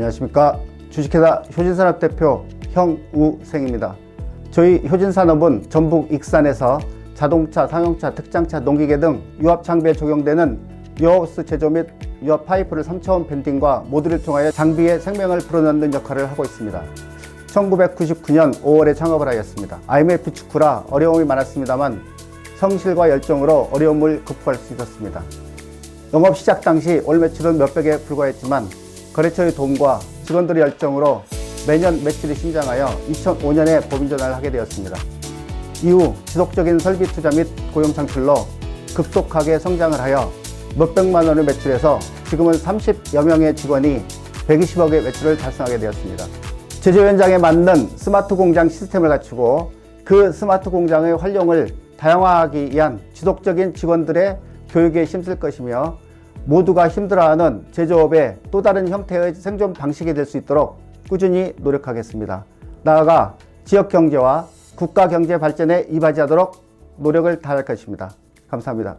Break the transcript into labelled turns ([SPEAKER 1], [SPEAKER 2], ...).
[SPEAKER 1] 안녕하십니까. 주식회사 효진산업 대표 형우생입니다. 저희 효진산업은 전북 익산에서 자동차, 상용차, 특장차, 농기계 등 유압 장비에 적용되는 유하우스 제조 및 유압 파이프를 3차원 밴딩과 모듈을 통하여 장비의 생명을 불어넣는 역할을 하고 있습니다. 1999년 5월에 창업을 하였습니다. IMF 직후라 어려움이 많았습니다만 성실과 열정으로 어려움을 극복할 수 있었습니다. 영업 시작 당시 월 매출은 몇백에 불과했지만 거래처의 도움과 직원들의 열정으로 매년 매출이 신장하여 2005년에 법인 전환을 하게 되었습니다. 이후 지속적인 설비 투자 및 고용 창출로 급속하게 성장을 하여 몇백만 원을 매출해서 지금은 30여 명의 직원이 120억의 매출을 달성하게 되었습니다. 제조 현장에 맞는 스마트 공장 시스템을 갖추고 그 스마트 공장의 활용을 다양화하기 위한 지속적인 직원들의 교육에 힘쓸 것이며 모두가 힘들어하는 제조업의 또 다른 형태의 생존 방식이 될 수 있도록 꾸준히 노력하겠습니다. 나아가 지역 경제와 국가 경제 발전에 이바지하도록 노력을 다할 것입니다. 감사합니다.